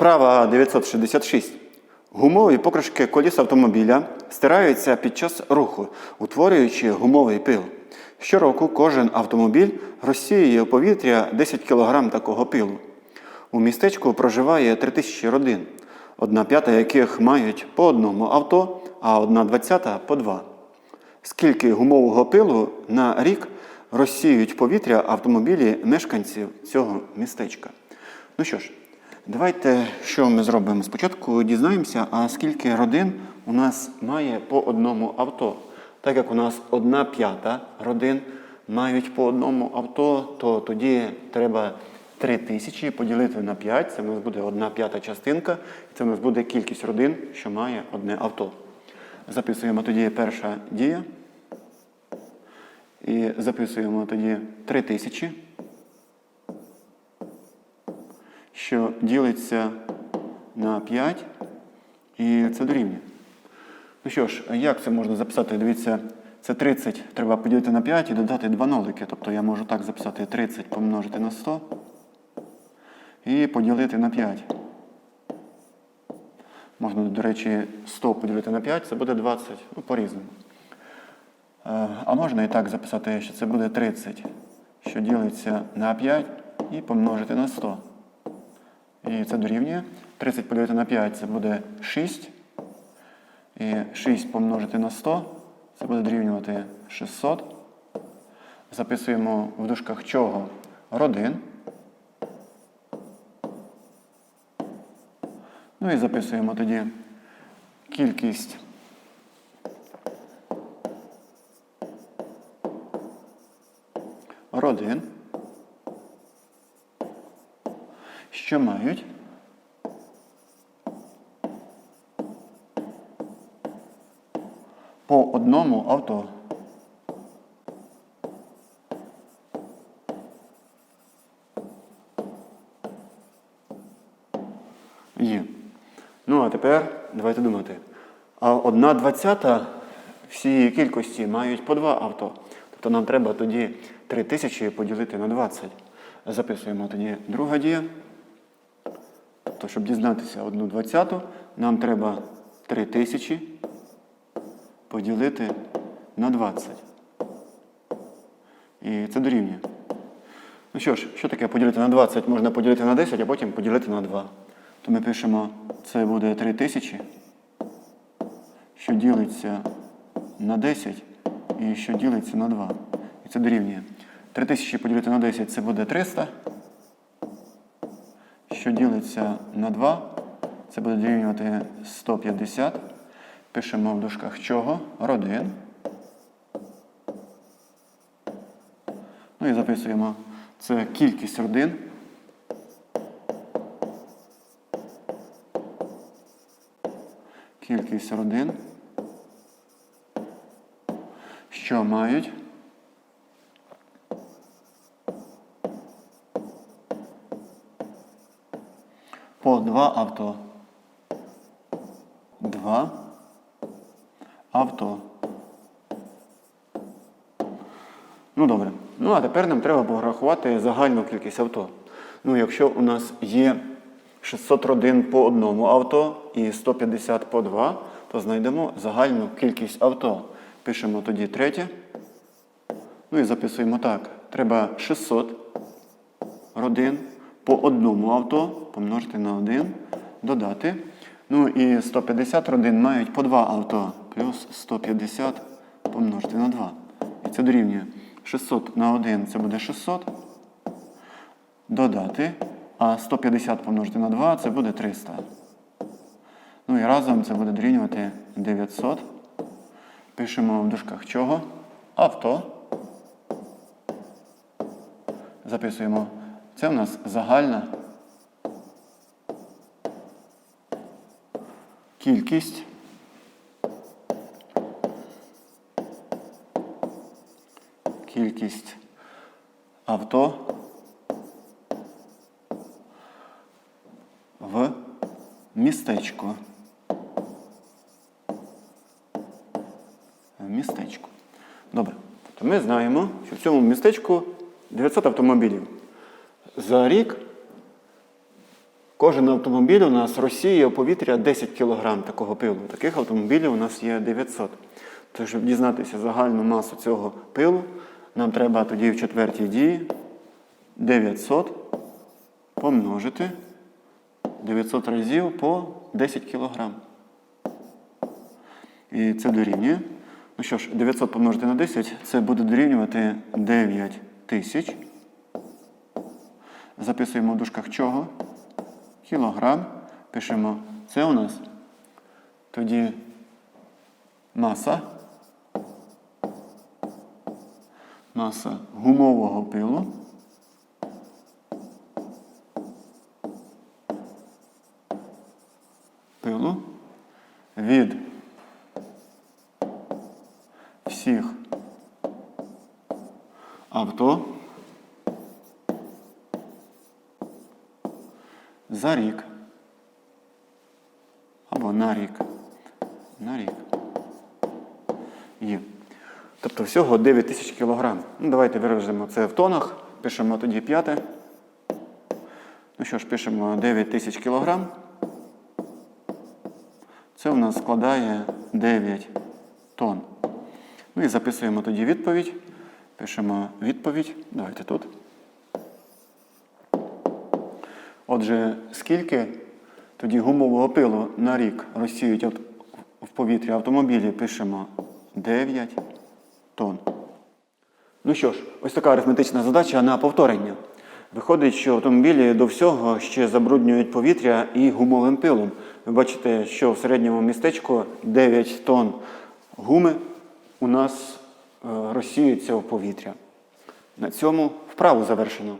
Вправа 966. Гумові покришки коліс автомобіля стираються під час руху, утворюючи гумовий пил. Щороку кожен автомобіль розсіює у повітря 10 кг такого пилу. У містечку проживає 3000 родин, одна п'ята яких мають по одному авто, а одна двадцята по два. Скільки гумового пилу на рік розсіюють повітря автомобілі мешканців цього містечка? Ну що ж, давайте що ми зробимо? Спочатку дізнаємося, а скільки родин у нас має по одному авто. Так як у нас одна п'ята родин мають по одному авто, то тоді треба 3 тисячі поділити на 5, це в нас буде одна п'ята частинка, і це в нас буде кількість родин, що має одне авто. Записуємо тоді перша дія. І записуємо тоді 3 тисячі, що ділиться на 5, і це дорівнює. Ну що ж, як це можна записати? Дивіться, це 30 треба поділити на 5 і додати 2 нолики. Тобто я можу так записати 30 помножити на 100 і поділити на 5. Можна, до речі, 100 поділити на 5, це буде 20, ну, по-різному. Е, А можна і так записати, що це буде 30, що ділиться на 5 і помножити на 100. І це дорівнює. 30 поділити на 5 це буде 6. І 6 помножити на 100, це буде дорівнювати 600. Записуємо в дужках чого? Родин. Ну і записуємо тоді кількість родин, що мають по одному авто. Є. Ну, а тепер давайте думати. А одна двадцята всієї кількості мають по два авто. Тобто нам треба тоді 3 тисячі поділити на 20. Записуємо тоді друга дія. Тобто, щоб дізнатися одну двадцяту, нам треба 3 тисячі поділити на 20. І це дорівнює. Ну що ж, що таке поділити на 20? Можна поділити на 10, а потім поділити на 2. То ми пишемо, це буде 3 тисячі, що ділиться на 10 і що ділиться на 2. І це дорівнює. 3 тисячі поділити на 10 це буде 300. Що ділиться на 2, це буде дорівнювати 150. Пишемо в дужках чого? Родин. Ну і записуємо. Це кількість родин. Кількість родин. Що мають? По два авто. Два авто. Ну добре. Ну а тепер нам треба порахувати загальну кількість авто. Ну, якщо у нас є 600 родин по одному авто і 150 по два, то знайдемо загальну кількість авто. Пишемо тоді третє. Ну і записуємо так. Треба 600 родин по одному авто помножити на 1, додати. Ну і 150 родин мають по два авто. Плюс 150 помножити на 2. І це дорівнює 600 на 1 це буде 600. Додати. А 150 помножити на 2 це буде 300. Ну і разом це буде дорівнювати 900. Пишемо в дужках чого? Авто. Записуємо. Це у нас загальна кількість кількість авто в містечку. В містечку. Добре. Тобто ми знаємо, що в цьому містечку 900 автомобілів. За рік Кожен автомобіль у нас розсіює у повітря 10 кг такого пилу. Таких автомобілів у нас є 900. Тож, щоб дізнатися загальну масу цього пилу, нам треба тоді в четвертій дії 900 помножити 900 разів по 10 кг. І це дорівнює. Ну що ж, 900 помножити на 10, це буде дорівнювати 9 тисяч. Записуємо в дужках чого? Кілограм. Пишемо, це у нас. Тоді маса. Маса гумового пилу. Пилу від всіх авто за рік. Або на рік. На рік. Є. Тобто всього 9 тисяч кілограм. Ну, давайте виражемо це в тонах. Пишемо тоді п'яте. Ну що ж, пишемо 9 тисяч кілограм. Це у нас складає 9 тонн. Ну і записуємо тоді відповідь. Пишемо відповідь. Давайте тут. Отже, скільки тоді гумового пилу на рік розсіють в повітрі автомобілі, пишемо 9 тонн. Ну що ж, ось така арифметична задача на повторення. Виходить, що автомобілі до всього ще забруднюють повітря і гумовим пилом. Ви бачите, що в середньому містечку 9 тонн гуми у нас е, розсіюється в повітря. На цьому вправу завершено.